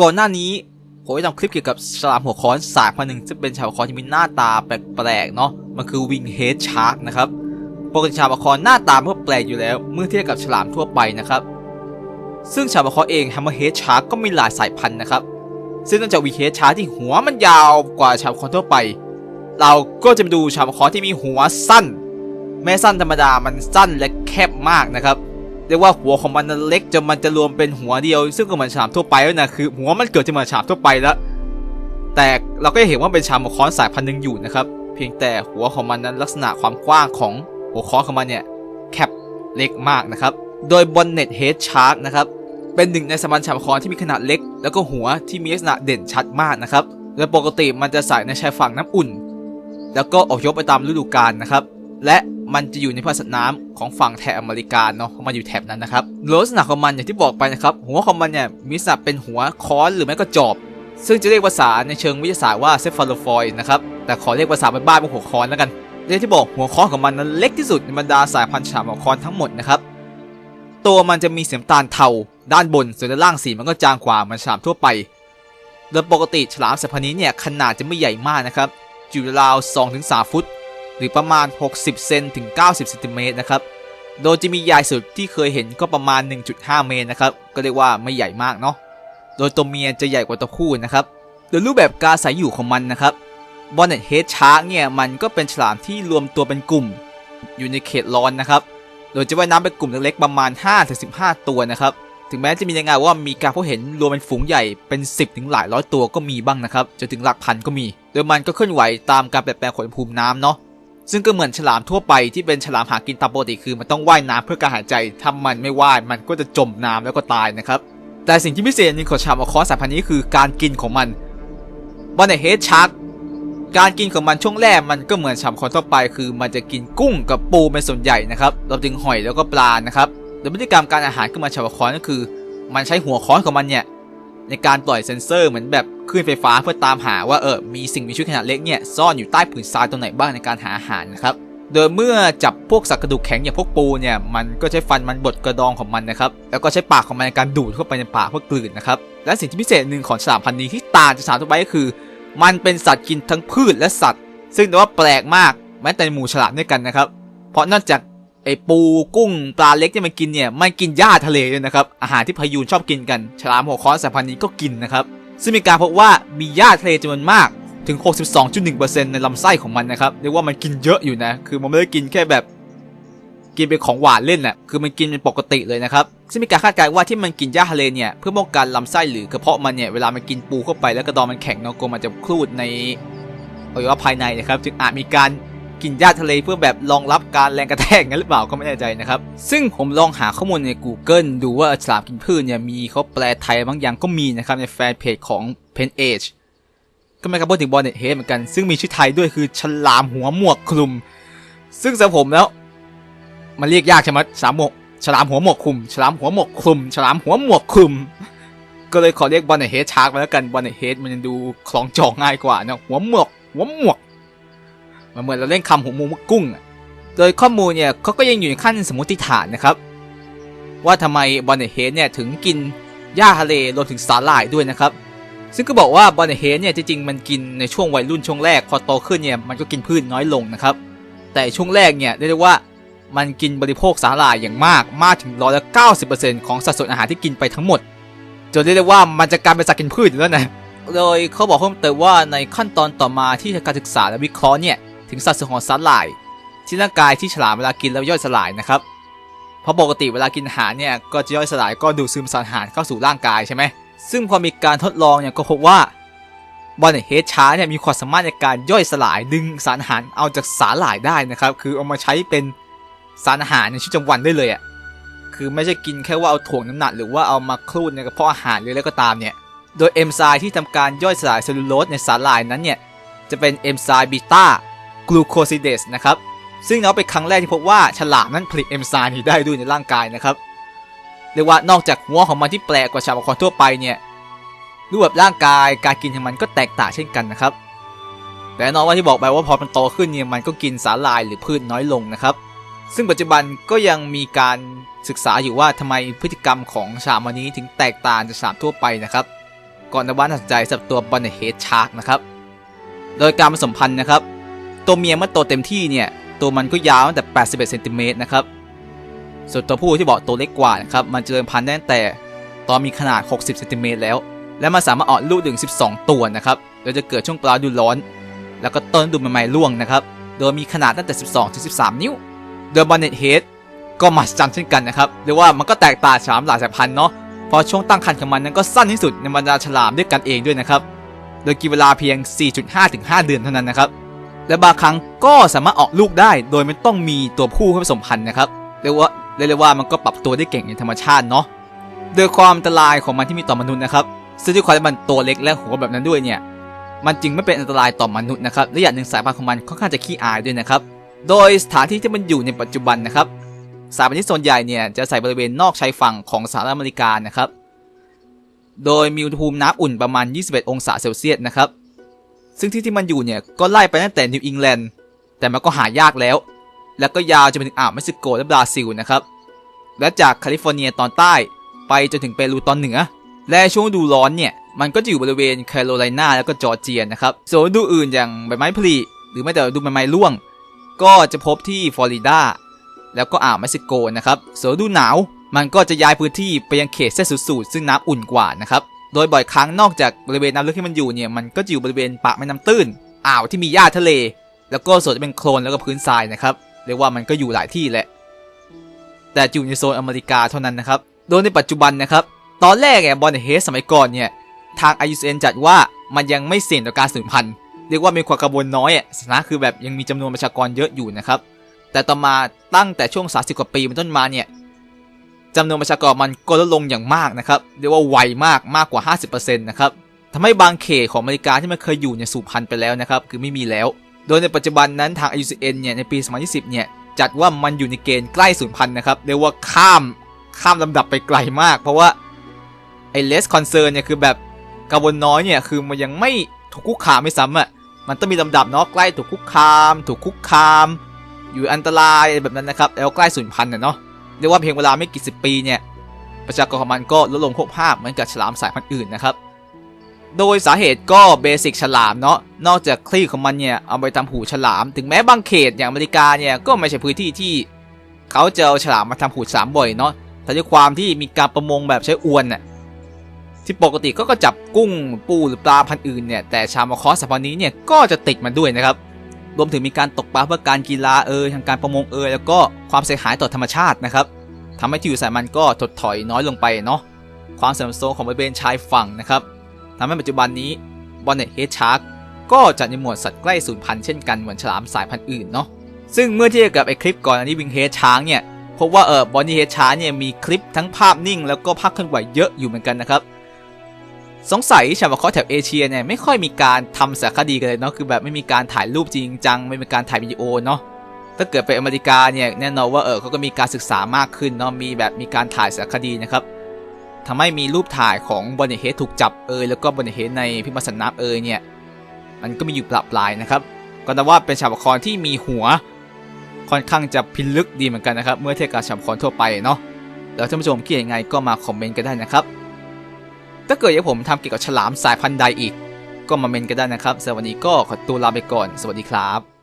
ก่อนหน้านี้ผมได้ทำคลิปเกี่ยวกับฉลามหัวค้อนสายพันหนึ่งซึ่งเป็นฉลามหัวค้อนที่มีหน้าตาแปลกๆเนาะมันคือวิงเฮดชาร์กนะครับปกติฉลามหัวค้อนหน้าตามันก็แปลกอยู่แล้ว เมื่อเทียบกับฉลามทั่วไปนะครับ ซึ่งฉลามหัวค้อนเองแฮมเมอร์เฮดชาร์กก็มีหลายสายพันธุ์นะครับ ซึ่งนอกจากวิงเฮดชาร์กที่หัวมันยาวกว่าฉลามหัวค้อนทั่วไป เราก็จะมาดูฉลามหัวค้อนที่มีหัวสั้น แม้สั้นธรรมดามันสั้นและแคบมากนะครับ เรียกว่าหัวของมันเล็กจนมันจะรวมเป็นหัวเดียว ซึ่งก็เหมือนฉามทั่วไปแล้วนะคือ หัวมันเกิดจะเหมือนฉามทั่วไปแล้วแต่เราก็จะเห็นว่าเป็นฉามหัวค้อนสายพันธุ์หนึ่งอยู่นะครับเพียงแต่หัวของมันนั้นลักษณะความกว้างของหัวค้อนของมันเนี่ยแคบเล็กมากนะครับโดยบอนเน็ตเฮดชาร์กนะครับเป็นหนึ่งในสายพันฉามค้อนที่มีขนาดเล็ก แล้วก็หัวที่มีลักษณะเด่นชัดมากนะครับโดยปกติมันจะใส่ในชายฝั่งน้ำอุ่น แล้วก็ออกยกไปตามฤดูกาลนะครับ และ มันจะอยู่ในภาคสัตว์น้ำของฝั่งแถบอเมริกาเนาะมันอยู่แถบนั้นนะครับลักษณะของมันอย่างที่บอกไปนะครับหัวของมันเนี่ยมีลักษณะเป็นหัวค้อนหรือไม่ก็จอบ ซึ่งจะเรียกภาษาในเชิงวิทยาศาสตร์ว่าเซฟาโลฟอยนะครับแต่ขอเรียกภาษาบ้านๆเป็นหัวค้อนแล้วกันเรื่องที่บอกหัวค้อนของมันนั้นเล็กที่สุดในบรรดาสายพันธุ์ฉามหัวค้อนทั้งหมดนะครับตัวมันจะมีสีน้ำตาลเทาด้านบนส่วนด้านล่างสีมันก็จางกว่ามันฉลามทั่วไป โดยปกติฉลามสายพันธุ์นี้เนี่ยขนาดจะไม่ใหญ่มากนะครับอยู่ราว2-3 ฟุต หรือประมาณ 60 เซนถึง 90เซนติเมตรนะครับ โดยจะมีใหญ่สุดที่เคยเห็นก็ประมาณ 1.5 เมตรนะครับ ก็เรียกว่าไม่ใหญ่มากเนาะ โดยตัวเมียจะใหญ่กว่าตัวผู้นะครับ โดยรูปแบบการอาศัยอยู่ของมันนะครับบอนเน็ตเฮดชาร์กเนี่ยมันก็เป็นฉลามที่รวมตัวเป็นกลุ่ม อยู่ในเขตร้อนนะครับ โดยจะว่ายน้ำเป็นกลุ่มเล็กๆประมาณ 5-15 ตัวนะครับ ถึงแม้จะมียังไงว่ามีการพบเห็นรวมเป็นฝูงใหญ่เป็น 10 ถึงหลายร้อยตัวก็มีบ้างนะครับจนถึงหลักพันก็มี โดยมันก็เคลื่อนไหวตามการเปลี่ยนแปลงของอุณหภูมิน้ำเนาะ ซึ่งก็เหมือนฉลามทั่วไปที่เป็นฉลามหากินตามปกติคือมันต้องว่ายน้ำเพื่อการหายใจถ้ามันไม่ว่ายมันก็จะจมน้ำแล้วก็ตายนะครับ แต่สิ่งที่พิเศษนึงของฉลามอคอสสายพันธุ์นี้คือการกินของมันบอนเนเฮดชาร์กการกินของมันช่วงแรกมันก็เหมือนฉลามคอนทั่วไป คือมันจะกินกุ้งกับปูเป็นส่วนใหญ่นะครับรวมถึงหอยแล้วก็ปลานะครับโดยพฤติกรรมการอาหารขึ้นมาฉลามคอนก็คือ มันใช้หัวค้อนของมันเนี่ย ในการปล่อยเซ็นเซอร์เหมือนแบบคลื่นไฟฟ้าเพื่อตามหาว่าเออมีสิ่งมีชีวิตขนาดเล็กเนี่ยซ่อนอยู่ใต้ผืนทรายตรงไหนบ้างในการหาอาหารนะครับโดยเมื่อจับพวกสัตว์กระดูกแข็งอย่างพวกปูเนี่ยมันก็ใช้ฟันมันบดกระดองของมันนะครับแล้วก็ใช้ปากของมันในการดูดเข้าไปในปากเพื่อกลืนนะครับและสิ่งที่พิเศษหนึ่งของฉลามพันธุ์นี้ที่ต่างจากฉลามทั่วไปก็คือ มันเป็นสัตว์กินทั้งพืชและสัตว์ ซึ่งแต่ว่าแปลกมากแม้แต่หมู่ฉลามด้วยกันนะครับเพราะนอกจาก ไอปูกุ้งปลาเล็กที่มันกินเนี่ยมันกินหญ้าทะเลด้วยนะครับอาหารที่พายุนชอบกินกัน ฉลามหัวค้อนสายพันธุ์นี้ก็กินนะครับซึ่งมีการพบว่ามีหญ้าทะเลจำนวนมากถึง 62.1%ในลำไส้ของมันนะครับเรียกว่ามันกินเยอะอยู่นะ คือมันไม่ได้กินแค่แบบกินเป็นของหวานเล่นน่ะคือมันกินเป็นปกติเลยนะครับ ซึ่งมีการคาดการณ์ว่าที่มันกินหญ้าทะเลเนี่ย เพื่อป้องกันลำไส้หรือกระเพาะมันเนี่ย เวลามันกินปูเข้าไปแล้วกระดองมันแข็งเนาะกลัวมันจะคลูดในอวัยวะภายในนะครับ จึงอาจมีการ กินหญ้าทะเลเพื่อแบบรองรับการแรงกระแทกงั้นหรือเปล่าก็ไม่แน่ใจนะครับ ซึ่งผมลองหาข้อมูลใน Google ดูว่าฉลามกินพืชเนี่ยมีเขาแปลไทยบางอย่างก็มีนะครับในแฟนเพจของ Pen Age ก็ไม่กระพูดถึงบอลเน็ตเฮดเหมือนกัน ซึ่งมีชื่อไทยด้วยคือฉลามหัวหมวกคลุม ซึ่งสำหรับผมแล้ว มันเรียกยากใช่ไหมฉลามหมวกฉลามหัวหมวกคลุม ฉลามหัวหมวกคลุม ฉลามหัวหมวกคลุม ก็เลยขอเรียกบอลเน็ตเฮดชาร์กไปแล้วกันบอลเน็ตเฮดมันยังดูคล้องจองง่ายกว่านะหัวหมวกหัวหมวก มันเหมือนเราเล่นคำหัวหมูมุกกุ้ง โดยข้อมูลเนี่ยเขาก็ยังอยู่ในขั้นสมมติฐานนะครับ ว่าทำไมบอลเนเฮดเนี่ยถึงกินหญ้าทะเลรวมถึงสาหร่ายด้วยนะครับ ซึ่งก็บอกว่าบอนเฮดเนี่ยจริงๆมันกินในช่วงวัยรุ่นช่วงแรกพอโตขึ้นเนี่ยมันก็กินพืชน้อยลงนะครับ แต่ช่วงแรกเนี่ยเรียกได้ว่ามันกินบริโภคสาหร่ายอย่างมากมากถึงร้อยละเก้าสิบเปอร์เซ็นต์ของสัดส่วนอาหารที่กินไปทั้งหมดจนเรียกได้ว่ามันจะกลายเป็นสัตว์กินพืชแล้วนะโดยเขาบอกเพิ่มเติมว่าในขั้นตอนต่อมาที่การศึกษาและวิเคราะห์เนี่ย ถึงสัดส่วนของสาหร่าย ที่ร่างกายที่ฉลามเวลากินแล้วย่อยสลายนะครับ เพราะปกติเวลากินอาหารเนี่ยก็จะย่อยสลายก็ดูดซึมสารอาหารเข้าสู่ร่างกายใช่ไหมซึ่งพอมีการทดลองเนี่ยก็พบว่าบอลเฮดชาร์เนี่ยมีความสามารถในการย่อยสลายดึงสารอาหารเอาจากสาหร่ายได้นะครับ คือเอามาใช้เป็นสารอาหารในชีวิตประจำวันได้เลยอะคือไม่ใช่กินแค่ว่าเอาถ่วงน้ำหนักหรือว่าเอามาคลูดในกระเพาะอาหารหรืออะไรก็ตามเนี่ย โดยเอนไซม์ที่ทำการย่อยสลายเซลลูโลสในสาหร่ายนั้นเนี่ยจะเป็นเอนไซม์บีตา กลูโคซิเดสนะครับซึ่งเราเป็นครั้งแรกที่พบว่าฉลามนั้นผลิตเอนไซม์นี้ได้ด้วยในร่างกายนะครับเรียกว่านอกจากหัวของมันที่แปลกกว่าชาวคอนทั่วไปเนี่ยรูปแบบร่างกายการกินของมันก็แตกต่างเช่นกันนะครับ แต่น่นอนว่าที่บอกไปว่าพอมันโตขึ้นเนี่ยมันก็กินสาหร่ายหรือพืชน้อยลงนะครับ ซึ่งปัจจุบันก็ยังมีการศึกษาอยู่ว่าทำไมพฤติกรรมของฉลามวันนี้ถึงแตกต่างจากฉลามทั่วไปนะครับก็นับว่าน่าสนใจสับตัวบอนเนเฮดชาร์กนะครับ โดยการผสมพันธุ์นะครับ ตัวเมียเมื่อโตเต็มที่เนี่ยตัวมันก็ยาวตั้งแต่ 81เซนติเมตรนะครับ ส่วนตัวผู้ที่บอกตัวเล็กกว่านะครับมันเจริญพันธุ์ได้ตั้งแต่ตอนมีขนาด 60เซนติเมตรแล้ว และมันสามารถออกลูกถึง 12 ตัวนะครับโดยจะเกิดช่วงปลายดูร้อน แล้วก็ต้นดูใหม่ๆร่วงนะครับ โดยมีขนาดตั้งแต่ 12ถึง13 นิ้ว โดยบอนเน็ตเฮดก็มหัศจรรย์เช่นกันนะครับเรียกว่ามันก็แตกต่างฉลามหลายสายพันธุ์เนาะเพราะช่วงตั้งครรภ์ของมันนั้นก็สั้นที่สุดในบรรดาฉลามด้วยกันเองด้วยนะครับ โดยกินเวลาเพียง 4.5ถึง5เดือนเท่านั้นนะครับ และบางครั้งก็สามารถออกลูกได้ โดยไม่ต้องมีตัวผู้ให้าผสมพันธุ์นะครับเรียกว่าเรียกว่ามันก็ปรับตัวได้เก่งในธรรมชาติเนาะโดยความอันตรายของมันที่มีต่อมนุษย์นะครับซึ่งด้วยความที่มันตัวเล็กและหัวแบบนั้นด้วยเนี่ยมันจึงไม่เป็นอันตรายต่อมนุษย์นะครับและอย่างหนึ่งสายพันธุ์ของมันค่อนข้างจะขี้อายด้วยนะครับโดยสถานที่ที่มันอยู่ในปัจจุบันนะครับสายพันธุ์ที่ส่วนใหญ่เนี่ยจะใส่บริเวณนอกชายฝั่งของสหรัฐอเมริกานะครับโดยมีอุณหภูมิน้ำอุ่นประมาณ 21 องศาเซลเซียสนะครับ ซึ่งที่ที่มันอยู่เนี่ยก็ไล่ไปตั้งแต่นิวอิงแลนด์แต่มันก็หายากแล้ว แล้วก็ยาวจนไปถึงอ่าวเม็กซิโกและบราซิลนะครับ และจากแคลิฟอร์เนียตอนใต้ไปจนถึงเปรูตอนเหนือ และช่วงดูร้อนเนี่ยมันก็จะอยู่บริเวณแคโรไลนาแล้วก็จอร์เจียนะครับส่วนดูอื่นอย่างใบไม้ผลิหรือไม่แต่ดูใบไม้ร่วง ก็จะพบที่ฟลอริดาแล้วก็อ่าวเม็กซิโกนะครับส่วนดูหนาวมันก็จะย้ายพื้นที่ไปยังเขตเส้นสูตรซึ่งน้ำอุ่นกว่านะครับ โดยบ่อยครั้งนอกจากบริเวณน้ำลึกที่มันอยู่เนี่ยมันก็จะอยู่บริเวณปากแม่น้ำตื้นอ่าวที่มีหญ้าทะเล แล้วก็ส่วนที่เป็นโคลนแล้วก็พื้นทรายนะครับเรียกว่ามันก็อยู่หลายที่แหละ แต่อยู่ในโซนอเมริกาเท่านั้นนะครับ โดยในปัจจุบันนะครับ ตอนแรกเนี่ยบอลเฮสสมัยก่อนเนี่ยทาง IUCN จัดว่ามันยังไม่เสี่ยงต่อการสูญพันธุ์เรียกว่ามีความกังวลน้อยอะสถานะคือแบบยังมีจำนวนประชากรเยอะอยู่นะครับแต่ต่อมาตั้งแต่ช่วง 30 กว่าปีเป็นต้นมาเนี่ย จำนวนประชากรมันก็ลดลงอย่างมากนะครับเรียกว่าไวมากมากกว่า 50%นะครับทำให้บางเขตของอเมริกาที่มันเคยอยู่เนี่ยสูญพันธุ์ไปแล้วนะครับคือไม่มีแล้ว โดยในปัจจุบันนั้นทาง IUCN เนี่ยในปี 2020 เนี่ยจัดว่ามันอยู่ในเกณฑ์ใกล้สูญพันธุ์นะครับเรียกว่าข้ามข้ามลำดับไปไกลมาก เพราะว่าไอ้ less concern เนี่ยคือแบบกังวลน้อยเนี่ยคือมันยังไม่ถูกคุกคามไม่ซ้ำอะมันต้องมีลำดับเนาะใกล้ถูกคุกคาม ถูกคุกคาม อยู่อันตรายแบบนั้นนะครับแล้วใกล้สูญพันธุ์น่ะเนาะ เรียกว่าเพียงเวลาไม่กี่สิบปีเนี่ยประชากรของมันก็ลดลงควบภาพเหมือนกับฉลามสายพันธุ์อื่นนะครับ โดยสาเหตุก็เบสิกฉลามเนาะนอกจากคลีของมันเนี่ยเอาไปทำหูฉลาม ถึงแม้บางเขตอย่างอเมริกาเนี่ยก็ไม่ใช่พื้นที่ที่ เขาจะเอาฉลามมาทำหูฉลามบ่อยเนาะแต่ด้วยความที่มีการประมงแบบใช้อวนน่ะที่ปกติก็ก็จับกุ้งปูหรือปลาพันธุ์อื่นเนี่ยแต่ชาวมาคอสสัปดาห์นี้เนี่ยก็จะติดมันด้วยนะครับ รวมถึงมีการตกปลาเพื่อการกีฬาเอยทางการประมงเอยแล้วก็ความเสียหายต่อธรรมชาตินะครับทำให้ที่อยู่สายมันก็ถดถอยน้อยลงไปเนาะความเสื่อมโทรมของบริเวณชายฝั่งนะครับทำให้ปัจจุบันนี้บอนเน็ตเฮดชาร์กก็จัดในหมวดสัตว์ใกล้สูญพันธุ์เช่นกันเหมือนฉลามสายพันธุ์อื่นเนาะซึ่งเมื่อเทียบกับไอคลิปก่อนอันนี้วิงเฮดช้างเนี่ยพบว่าเออบอนนี่เฮดช้างเนี่ยมีคลิปทั้งภาพนิ่ง แล้วก็ภาพเคลื่อนไหวเยอะอยู่เหมือนกันนะครับ สงสัยชาวมาคอแถบเอเชียเนี่ยไม่ค่อยมีการทำสารคดีกันเลยเนาะคือแบบไม่มีการถ่ายรูปจริงจังไม่มีการถ่ายวิดีโอเนาะถ้าเกิดไปอเมริกาเนี่ยแน่นอนว่าเออเขาก็มีการศึกษามากขึ้นเนาะมีแบบมีการถ่ายสารคดีนะครับทำให้มีรูปถ่ายของบอนนี่เฮดถูกจับเอยแล้วก็บอนนี่เฮดในพิมพ์สันน้ำเอยเนี่ยมันก็มีอยู่ปรับปลายนะครับก็นับว่าเป็นชาวละครที่มีหัว ค่อนข้างจะพิลึกดีเหมือนกันนะครับ เมื่อเทียบกับฉลามคอนทั่วไปเนาะแล้วท่านผู้ชมคิดยังไงก็มาคอมเมนต์กันได้นะครับ ถ้าเกิดอยากผมทำเกี่ยวกับฉลามสายพันธุ์ใดอีก ก็มาเมนกันได้นะครับสำหรับวันนี้ก็ขอตัวลาไปก่อน สวัสดีครับ